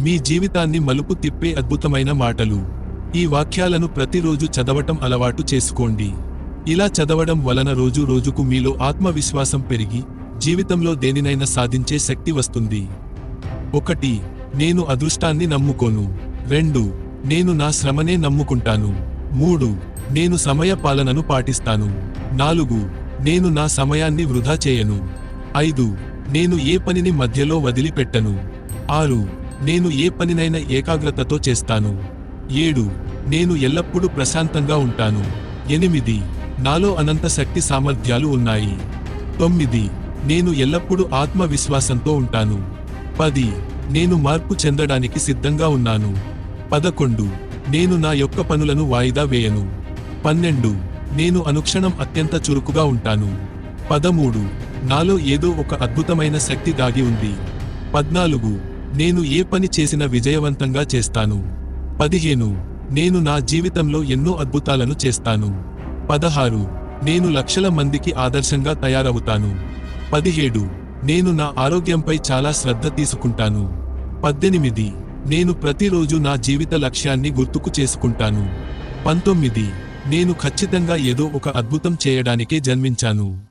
మీ జీవితాన్ని మలుపు తిప్పే అద్భుతమైన మాటలు. ఈ వాక్యాలను ప్రతిరోజు చదవటం అలవాటు చేసుకోండి. ఇలా చదవడం వలన రోజు రోజుకు మీలో ఆత్మవిశ్వాసం పెరిగి జీవితంలో దేనినైనా సాధించే శక్తి వస్తుంది. ఒకటి నేను అదృష్టాన్ని నమ్ముకోను. రెండు నేను నా శ్రమనే నమ్ముకుంటాను. మూడు నేను సమయ పాలనను పాటిస్తాను. నాలుగు నేను నా సమయాన్ని వృధా చేయను. ఐదు నేను ఏ పనిని మధ్యలో వదిలిపెట్టను. ఆరు నేను ఏ పనినైనా ఏకాగ్రతతో చేస్తాను. ఏడు నేను ఎల్లప్పుడూ ప్రశాంతంగా ఉంటాను. ఎనిమిది నాలో అనంత శక్తి సామర్థ్యాలు ఉన్నాయి. తొమ్మిది నేను ఎల్లప్పుడూ ఆత్మవిశ్వాసంతో ఉంటాను. పది నేను మార్పు చెందడానికి సిద్ధంగా ఉన్నాను. పదకొండు నేను నా యొక్క పనులను వాయిదా వేయను. పన్నెండు నేను అనుక్షణం అత్యంత చురుకుగా ఉంటాను. పదమూడు నాలో ఏదో ఒక అద్భుతమైన శక్తి దాగి ఉంది. పద్నాలుగు నేను ఏ పని చేసినా విజయవంతంగా చేస్తాను. పదిహేను. నేను నా జీవితంలో ఎన్నో అద్భుతాలను చేస్తాను. పదహారు. నేను లక్షల మందికి ఆదర్శంగా తయారవుతాను. పదిహేడు. నేను నా ఆరోగ్యంపై చాలా శ్రద్ధ తీసుకుంటాను. పద్దెనిమిది. నేను ప్రతిరోజు నా జీవిత లక్ష్యాన్ని గుర్తుకు చేసుకుంటాను. పంతొమ్మిది. నేను ఖచ్చితంగా ఏదో ఒక అద్భుతం చేయడానికే జన్మించాను.